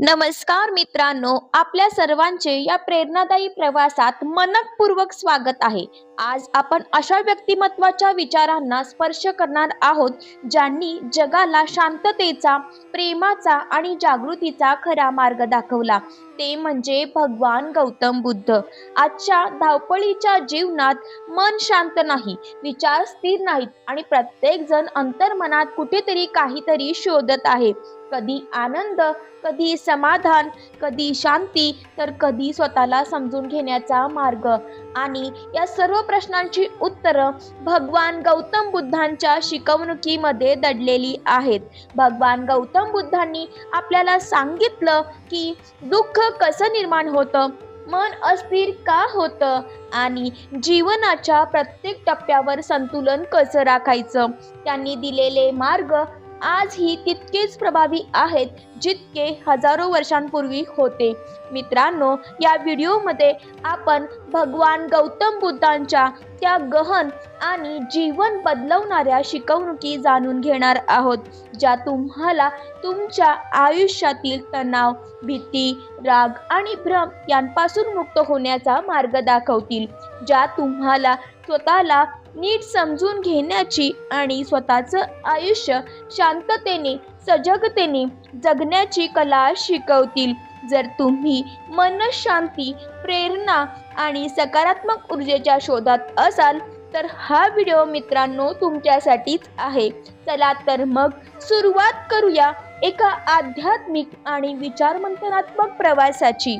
नमस्कार मित्रांनो आपल्या सर्वांचे या प्रेरणादायी प्रवासात मनपूर्वक स्वागत आहे. आज आपण अशा व्यक्तिमत्वाच्या विचारांना स्पर्श करणार आहोत ज्यांनी जगाला शांततेचा प्रेमाचा आणि जागृतीचा खरा मार्ग दाखवला. ते म्हणजे भगवान गौतम बुद्ध. आजच्या धावपळीच्या जीवनात मन शांत नाही विचार स्थिर नाहीत आणि प्रत्येक जण अंतर्मनात कुठेतरी काहीतरी शोधत आहे. कधी आनंद कधी समाधान कधी शांती तर कधी स्वतःला समजून घेण्याचा मार्ग. आणि या सर्व प्रश्नांची उत्तरं भगवान गौतम बुद्धांच्या शिकवणुकीमध्ये दडलेली आहेत. भगवान गौतम बुद्धांनी आपल्याला सांगितलं की दुःख कसं निर्माण होतं? मन अस्थिर का होतं? आणि जीवनाच्या प्रत्येक टप्प्यावर संतुलन कसं राखायचं? त्यांनी दिलेले मार्ग आजही तितकेच प्रभावी आहेत जितके हजारो वर्षांपूर्वी होते. मित्रांनो या व्हिडिओमध्ये आपण भगवान गौतम बुद्धांच्या त्या गहन आणि जीवन बदलवणाऱ्या शिकवणुकी जाणून घेणार आहोत ज्या तुम्हाला तुमच्या आयुष्यातील तणाव भीती राग आणि भ्रम यांपासून मुक्त होण्याचा मार्ग दाखवतील ज्या तुम्हाला स्वतःला नीट समजून घेण्याची आणि स्वतःचं आयुष्य शांततेने सजगतेने जगण्याची कला शिकवतील. जर तुम्ही मनशांती प्रेरणा आणि सकारात्मक ऊर्जेच्या शोधात असाल तर हा व्हिडिओ मित्रांनो तुमच्यासाठीच आहे. चला तर मग सुरुवात करूया एका आध्यात्मिक आणि विचारमंथनात्मक प्रवासाची.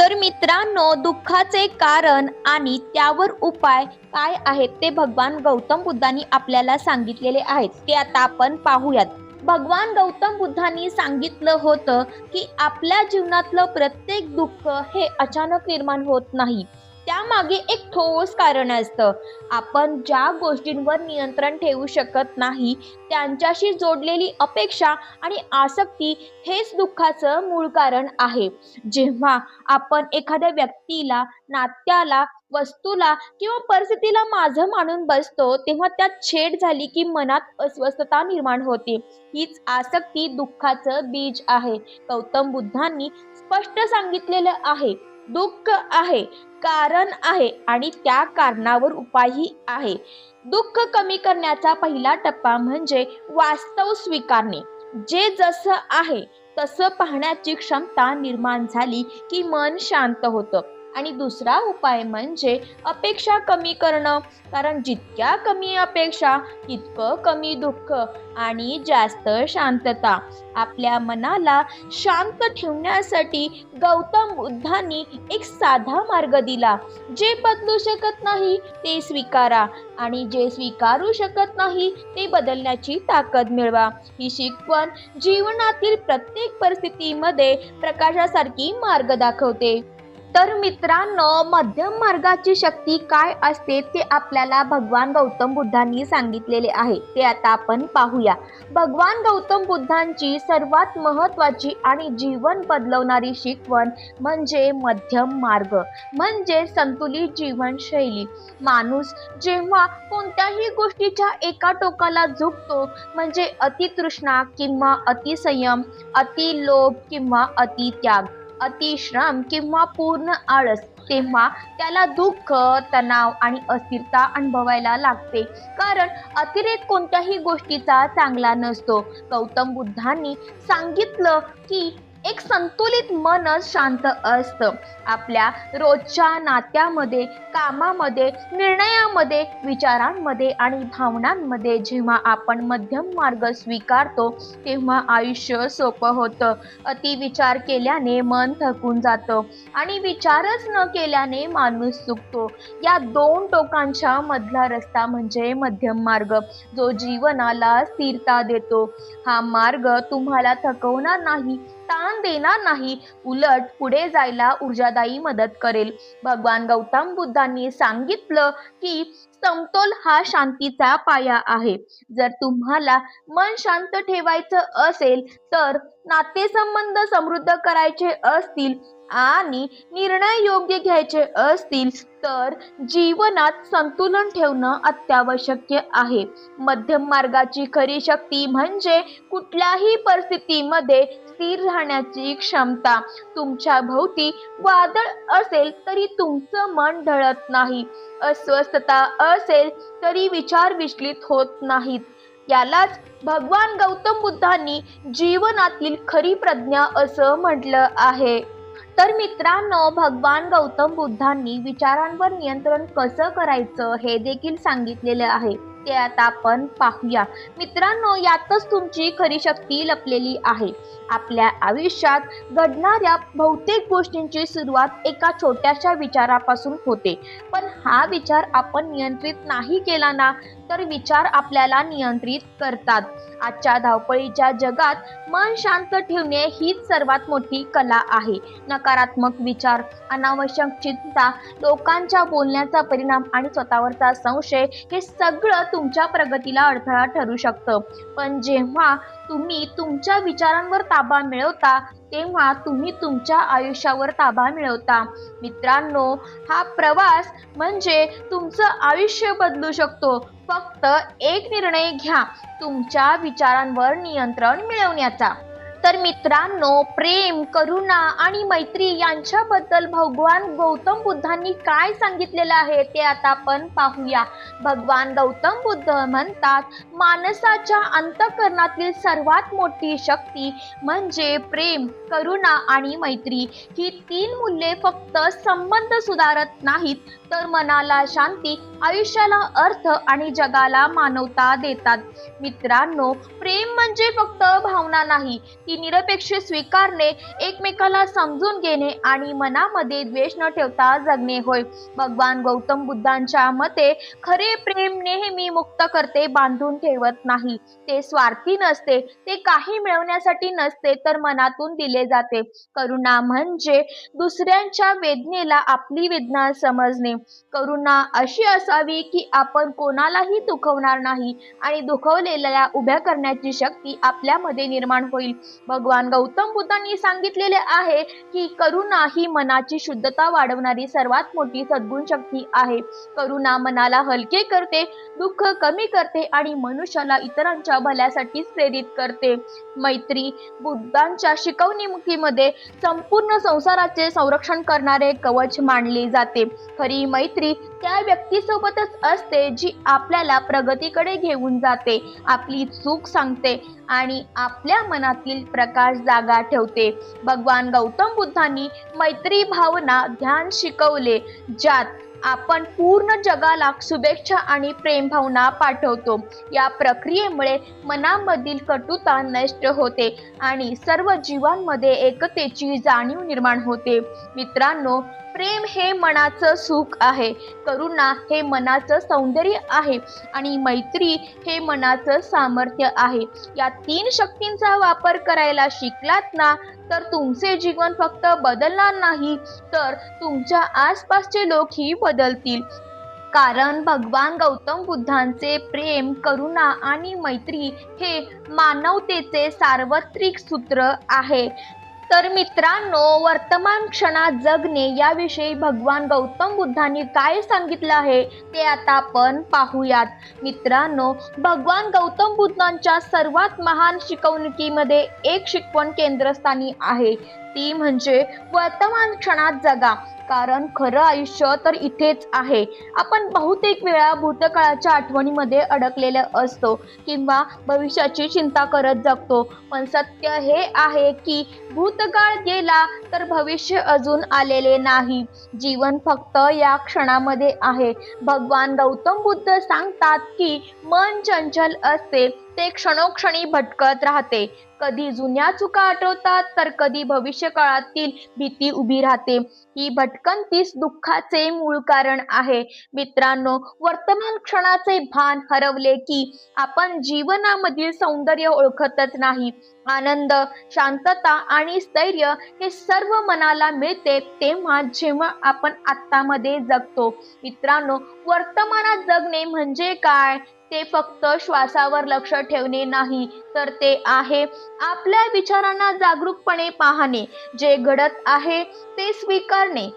तर मित्रांनो दुःखाचे कारण आणि त्यावर उपाय काय आहेत ते भगवान गौतम बुद्धांनी आपल्याला सांगितलेले आहेत. ते आता आपण पाहूयात. भगवान गौतम बुद्धांनी सांगितलं होतं की आपल्या जीवनातलं प्रत्येक दुःख हे अचानक निर्माण होत नाही. त्यामागे एक ठोस कारण असतं. आपण ज्या गोष्टींवर नियंत्रण ठेवू शकत नाही त्यांच्याशी जोडलेली अपेक्षा आणि आसक्ती हेच दुःखाचं मूळ कारण आहे. जेव्हा आपण एखाद्या व्यक्तीला नात्याला वस्तूला किंवा परिस्थितीला माझं मानून बसतो तेव्हा त्यात छेड झाली की मनात अस्वस्थता निर्माण होते. हीच आसक्ती दुःखाचं बीज आहे. गौतम बुद्धांनी स्पष्ट सांगितलेलं आहे. दुःख आहे. कारण आहे आणि त्या कारणावर उपायही आहे. दुःख कमी करण्याचा पहिला टप्पा म्हणजे वास्तव स्वीकारणे. जे जसं आहे तसं पाहण्याची क्षमता निर्माण झाली की मन शांत होतं. आणि दुसरा उपाय म्हणजे अपेक्षा कमी करणं. कारण जितक्या कमी अपेक्षा तितकं कमी दुःख आणि जास्त शांतता. आपल्या मनाला शांत ठेवण्यासाठी गौतम बुद्धांनी एक साधा मार्ग दिला. जे बदलू शकत नाही ते स्वीकारा. आणि जे स्वीकारू शकत नाही ते बदलण्याची ताकद मिळवा. ही शिकवण जीवनातील प्रत्येक परिस्थितीमध्ये प्रकाशासारखी मार्ग दाखवते. तर मित्रांनो मध्यम मार्गाची शक्ती काय असते ते आपल्याला भगवान गौतम बुद्धांनी सांगितलेले आहे. ते आता आपण पाहूया. भगवान गौतम बुद्धांची सर्वात महत्त्वाची आणि जीवन बदलवणारी शिकवण म्हणजे मध्यम मार्ग म्हणजे संतुलित जीवनशैली. माणूस जेव्हा कोणत्याही गोष्टीच्या एका टोकाला झुकतो म्हणजे अतितृष्णा किंवा अतिसंयम अतिलोभ किंवा अति त्याग अतिश्रम किंवा पूर्ण आळस तेव्हा त्याला दुःख तणाव आणि अस्थिरता अनुभवायला लागते. कारण अतिरेक कोणत्याही गोष्टीचा चांगला नसतो. गौतम बुद्धांनी सांगितलं की एक संतुलित मनच शांत असतं. आपल्या रोजच्या नात्यामध्ये कामामध्ये निर्णयामध्ये विचारांमध्ये आणि भावनांमध्ये जेव्हा आपण मध्यम मार्ग स्वीकारतो तेव्हा आयुष्य सोपं होतं. अतिविचार केल्याने मन थकून जातं आणि विचारच न केल्याने माणूस चुकतो या दोन टोकांच्या मधला रस्ता म्हणजे मध्यम मार्ग. जो जीवनाला स्थिरता देतो. हा मार्ग तुम्हाला थकवणार नाही ताण देणार नाही. उलट पुढे जायला ऊर्जादायी मदत करेल. भगवान गौतम बुद्धांनी सांगितलं की समतोल हा शांतीचा पाया आहे. जर तुम्हाला मन शांत ठेवायचं असेल तर नातेसंबंध समृद्ध करायचे असतील आणि निर्णय योग्य घ्यायचे असतील तर जीवनात संतुलन ठेवणं अत्यावश्यक आहे. मध्यम मार्गाची खरी शक्ती म्हणजे कुठल्याही परिस्थितीमध्ये स्थिर राहण्याची क्षमता. तुमच्या भोवती वादळ असेल तरी तुमचं मन ढळत नाही. अस्वस्थता असेल तरी विचार विचलित होत नाहीत. यालाच भगवान गौतम बुद्धांनी जीवनातील खरी प्रज्ञा असं म्हटलं आहे. तर मित्रांनो भगवान गौतम बुद्धांनी विचारांवर नियंत्रण कसं करायचं हे देखील सांगितलेलं आहे. ते आता आपण पाहूया. मित्रांनो यातच तुमची खरी शक्ती लपलेली आहे. आपल्या आयुष्यात घडणाऱ्या बहुतेक गोष्टींची सुरुवात एका छोट्याशा विचारापासून होते. पण हा विचार आपण नियंत्रित नाही केला ना तर विचार आपल्याला नियंत्रित करतात. आजच्या धावपळीच्या जगात मन शांत ठेवणे हीच सर्वात मोठी कला आहे. नकारात्मक विचार अनावश्यक चिंता लोकांच्या बोलण्याचा परिणाम आणि स्वतःवरचा संशय हे सगळं तुमच्या प्रगतीला अडथळा ठरू शकतं. पण जेव्हा तुम्ही तुमच्या विचारांवर ताबा मिळवता तेव्हा तुम्ही तुमच्या आयुष्यावर ताबा मिळवता. मित्रांनो हा प्रवास म्हणजे तुमचं आयुष्य बदलू शकतो. फक्त एक निर्णय घ्या तुमच्या विचारांवर नियंत्रण मिळवण्याचा. तर मित्रांनो प्रेम करुणा आणि मैत्री यांच्याबद्दल भगवान गौतम बुद्धांनी काय सांगितलेलं आहे ते आता आपण पाहूया. भगवान गौतम बुद्ध म्हणतात माणसाच्या अंतकरणातील सर्वात मोठी शक्ती म्हणजे प्रेम करुणा आणि मैत्री. ही तीन मूल्ये फक्त संबंध सुधारत नाहीत तर मनाला शांती आयुष्याला अर्थ आणि जगाला मानवता देतात. मित्रांनो प्रेम म्हणजे फक्त भावना नाही ती निरपेक्ष स्वीकारणे एकमेकाला समजून घेणे आणि मनामध्ये द्वेष न ठेवता जगणे होय. भगवान गौतम बुद्धांच्या मते खरे प्रेम नेहमी मुक्त करते बांधून ठेवत. ठेवत नाही. ते स्वार्थी नसते ते काही मिळवण्यासाठी नसते तर मनातून दिले जाते. करुणा म्हणजे दुसऱ्यांच्या वेदनेला आपली वेदना समजणे. करुणा अशी असावी की आपण कोणालाही दुखवणार नाही आणि दुखवलेल्या उभ्या करण्याची शक्ती आपल्यामध्ये निर्माण होईल. भगवान गौतम बुद्धांनी सांगितलेले आहे की करुणा ही मनाची शुद्धता वाढवणारी सर्वात मोठी सद्गुण शक्ती आहे. करुणा मनाला हलके करते दुःख कमी करते आणि मन मनुष्याला इतरांच्या भल्यासाठीच प्रेरित करते. मैत्री बुद्धांच्या शिकवणीमुखीमध्ये संपूर्ण संसाराचे संरक्षण करणारे कवच मानले जाते. खरी मैत्री त्या व्यक्तीसोबतच असते जी आपल्याला प्रगतीकडे घेऊन जाते आपली चूक सांगते आणि आपल्या मनातील प्रकाश जागा ठेवते. भगवान गौतम बुद्धांनी मैत्री भावना ध्यान शिकवले ज्यात आपण पूर्ण जगाला शुभेच्छा आणि प्रेमभावना पाठवतो. या प्रक्रियेमुळे मनामधील कटुता नष्ट होते आणि सर्व जीवांमध्ये एकतेची जाणीव निर्माण होते. मित्रांनो प्रेम हे मनाचं सुख आहे. करुणा हे मनाचं सौंदर्य आहे. आणि मैत्री हे मनाचं सामर्थ्य आहे. या तीन शक्तींचा वापर करायला शिकलात ना तर तुमचे जीवन फक्त बदलणार नाही तर तुमच्या आसपासचे लोकही बदलतील. कारण भगवान गौतम बुद्धांचे प्रेम करुणा आणि मैत्री हे मानवतेचे सार्वत्रिक सूत्र आहे. तर मित्रांनो वर्तमान क्षणात जगणे याविषयी भगवान गौतम बुद्धांनी काय सांगितलं आहे ते आता आपण पाहूयात. मित्रांनो भगवान गौतम बुद्धांच्या सर्वात महान शिकवणुकीमध्ये एक शिकवण केंद्रस्थानी आहे. ती म्हणजे वर्तमान क्षणात जगा. कारण खरं आयुष्य तर इथेच आहे. आपण बहुतेक वेळा भूतकाळाच्या आठवणीमध्ये अडकलेलं असतो किंवा भविष्याची चिंता करत जगतो. पण सत्य हे आहे की भूतकाळ गेला तर भविष्य अजून आलेले नाही. जीवन फक्त या क्षणामध्ये आहे. भगवान गौतम बुद्ध सांगतात की मन चंचल असते. ते क्षणोक्षणी भटकत राहते. कधी जुन्या चुका आठवतात तर कधी भविष्य काळातील भीती उभी राहते. ही भटकंतीस दुःखाचे मूळ कारण आहे. मित्रांनो वर्तमान क्षणाचे भान हरवले की आपण जीवनामधील सौंदर्य ओळखतच नाही. आनंद शांतता आणि स्थैर्य हे सर्व मनाला मिळते तेव्हा जेव्हा आपण आत्तामध्ये जगतो. मित्रांनो वर्तमानात जगणे म्हणजे काय? ते फक्त श्वासावर लक्ष ठेवणे नाही तर ते आहे आपल्या विचारांना जागरूकपणे पाहणे. जे घडत आहे ते स्वीकारणे.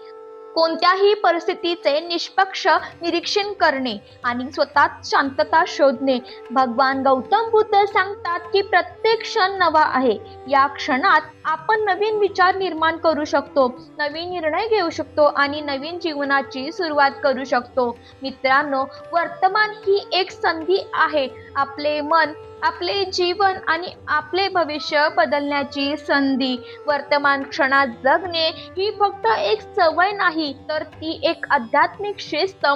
कोणत्याही परिस्थितीचे निष्पक्ष निरीक्षण करणे आणि स्वतःत शांतता शोधणे. भगवान गौतम बुद्ध सांगतात की प्रत्येक क्षण नवा आहे. या क्षणात आपण नवीन विचार निर्माण करू शकतो नवीन निर्णय घेऊ शकतो आणि नवीन जीवनाची सुरुवात करू शकतो. मित्रांनो वर्तमान ही एक संधी आहे. आपले मन आपले जीवन आणि आपले भविष्य बदलण्याची संधी. वर्तमान क्षणात जगणे ही फक्त एक सवय नाही तर ती एक आध्यात्मिक शिस्त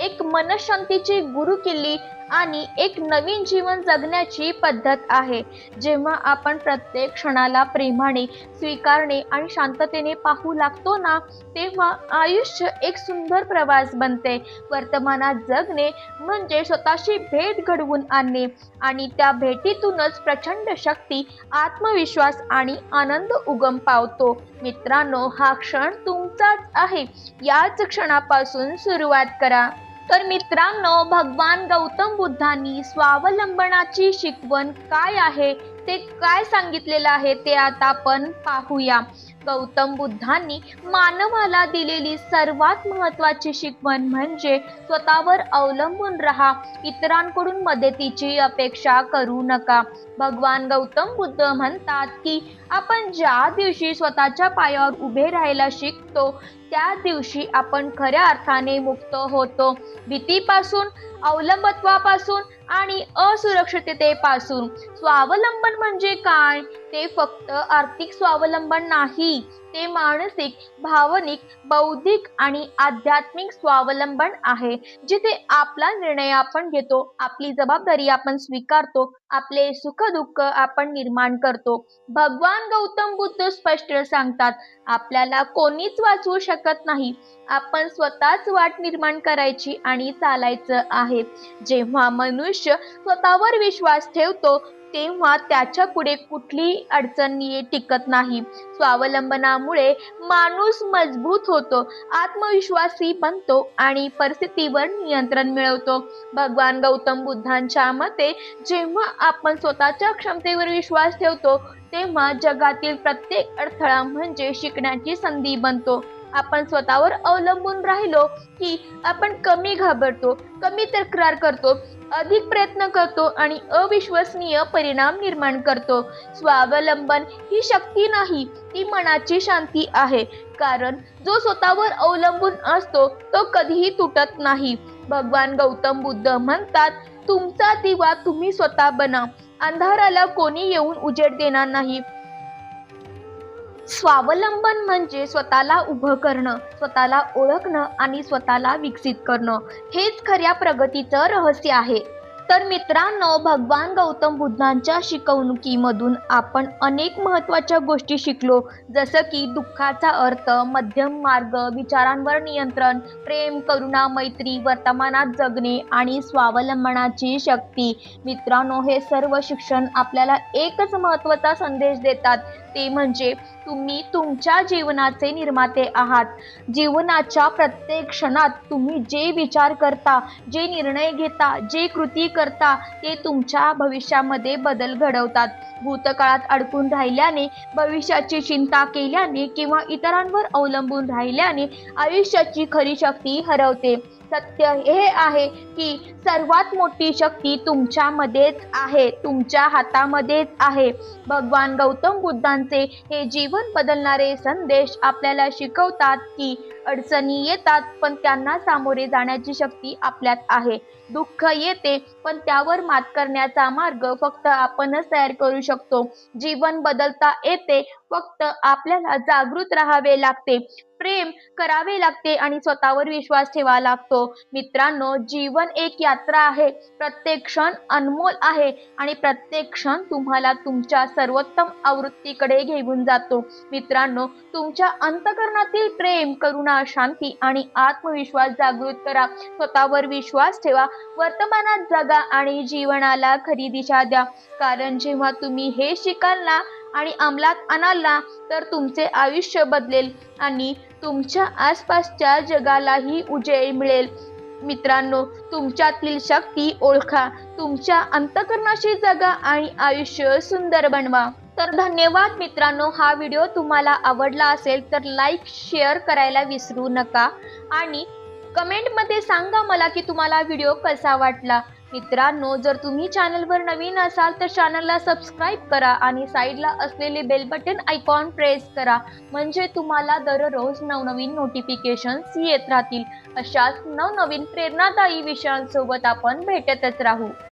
एक मनशांतीची गुरुकिल्ली आणि एक नवीन जीवन जगण्याची पद्धत आहे. जेव्हा आपण प्रत्येक क्षणाला प्रेमाने स्वीकारणे आणि शांततेने पाहू लागतो ना तेव्हा आयुष्य एक सुंदर प्रवास बनते. वर्तमानात जगणे म्हणजे स्वतःशी भेट घडवून आणणे आणि त्या भेटीतूनच प्रचंड शक्ती आत्मविश्वास आणि आनंद उगम पावतो. मित्रांनो हा क्षण तुमचाच आहे. याच क्षणापासून सुरुवात करा. तर मित्रांनो भगवान गौतम बुद्धांनी स्वावलंबनाची शिकवण काय आहे ते काय सांगितलेलं आहे ते आता आपण पाहूया. गौतम बुद्धांनी मानवाला दिलेली सर्वात महत्वाची शिकवण म्हणजे स्वतःवर अवलंबून राहा इतरांकडून मदतीची अपेक्षा करू नका. भगवान गौतम बुद्ध म्हणतात की आपण ज्या दिवशी स्वतःच्या पायावर उभे राहायला शिकतो त्या दिवशी आपण खऱ्या अर्थाने मुक्त होतो. भीतीपासून अवलंबत्वापासून आणि असुरक्षिततेपासून. स्वावलंबन म्हणजे काय? ते फक्त आर्थिक स्वावलंबन नाही. ते मानसिक भावनिक बौद्धिक आणि आध्यात्मिक स्वावलंबन आहे जिथे आपला निर्णय आपण घेतो आपली जबाबदारी आपण स्वीकारतो आपले सुख दुःख आपण निर्माण करतो. भगवान गौतम बुद्ध स्पष्ट सांगतात आपल्याला कोणीच वाचवू शकत नाही. आपण स्वतःच वाट निर्माण करायची आणि चालायचं आहे. जेव्हा मनुष्य स्वतःवर विश्वास ठेवतो तेव्हा त्याच्या पुढे कुठलीही अडचण टिकत नाही. स्वावलंबनामुळे माणूस मजबूत होतो आत्मविश्वासी बनतो आणि परिस्थितीवर नियंत्रण मिळवतो. भगवान गौतम बुद्धांच्या मते जेव्हा आपण स्वतःच्या क्षमतेवर विश्वास ठेवतो तेव्हा जगातील प्रत्येक अडथळा म्हणजे शिकण्याची संधी बनतो. आपण स्वतःवर अवलंबून राहिलो की आपण कमी घाबरतो कमी तक्रार करतो अधिक प्रयत्न करतो आणि अविश्वसनीय परिणाम निर्माण करतो. स्वावलंबन ही शक्ती नाही ती मनाची शांती आहे. कारण जो स्वतःवर अवलंबून असतो तो कधीही तुटत नाही. भगवान गौतम बुद्ध म्हणतात तुमचा दिवा तुम्ही स्वतः बना. अंधाराला कोणी येऊन उजेड देणार नाही. स्वावलंबन म्हणजे स्वतःला उभं करणं स्वतःला ओळखणं आणि स्वतःला विकसित करणं. हेच खऱ्या प्रगतीचं रहस्य आहे. तर मित्रांनो भगवान गौतम बुद्धांच्या शिकवणुकीमधून आपण अनेक महत्त्वाच्या गोष्टी शिकलो. जसं की दुःखाचा अर्थ मध्यम मार्ग विचारांवर नियंत्रण प्रेम करुणा मैत्री वर्तमानात जगणे आणि स्वावलंबनाची शक्ती. मित्रांनो हे सर्व शिक्षण आपल्याला एकच महत्त्वाचा संदेश देतात. ते म्हणजे तुम्ही तुमच्या जीवनाचे निर्माते आहात. जीवनाच्या प्रत्येक क्षणात तुम्ही जे विचार करता जे निर्णय घेता जे कृती करता ते तुमच्या भविष्यामध्ये बदल घडवतात. भूतकाळात अडकून राहिल्याने भविष्याची चिंता केल्याने किंवा इतरांवर अवलंबून राहिल्याने आयुष्याची खरी शक्ती हरवते. सत्य हे आहे की सर्वात मोठी शक्ती तुमच्यामध्येच आहे तुमच्या हातामध्येच आहे. भगवान गौतम बुद्धांचे हे जीवन बदलणारे संदेश आपल्याला शिकवतात की अडचणी येतात पण त्यांना सामोरे जाण्याची शक्ती आपल्यात आहे. दुःख येते पण त्यावर मात करण्याचा मार्ग फक्त आपणच तयार करू शकतो. जीवन बदलता येते फक्त आपल्याला जागृत राहावे लागते. प्रेम करावे लागते आणि स्वतःवर विश्वास ठेवा लागतो. मित्रांनो जीवन एक यात्रा आहे. प्रत्येक क्षण अनमोल आहे आणि प्रत्येक क्षण तुम्हाला तुमच्या सर्वोत्तम आवृत्तीकडे घेऊन जातो. मित्रांनो तुमच्या अंतकरणातील प्रेम करुणा शांती आणि आत्मविश्वास जागृत करा. स्वतःवर विश्वास ठेवा. वर्तमानात जगा आणि जीवनाला खरी दिशा द्या. कारण जेव्हा तुम्ही हे शिकाल ना आणि अंमलात आणाल ना तर तुमचे आयुष्य बदलेल आणि तुमच्या आसपासच्या जगालाही उजेड मिळेल. मित्रांनो तुमच्यातील शक्ती ओळखा. तुमच्या अंतकरणाशी जगा आणि आयुष्य सुंदर बनवा. तर धन्यवाद मित्रांनो हा व्हिडिओ तुम्हाला आवडला असेल तर लाईक शेअर करायला विसरू नका. आणि कमेंटमध्ये सांगा मला की तुम्हाला व्हिडिओ कसा वाटला. मित्रांनो जर तुम्ही चॅनलवर नवीन असाल तर चॅनलला सबस्क्राईब करा आणि साईडला असलेले बेल बटन आयकॉन प्रेस करा. म्हणजे तुम्हाला दररोज नवनवीन नोटिफिकेशन्स येत राहतील. अशाच नवनवीन प्रेरणादायी विषयांसोबत आपण भेटतच राहू.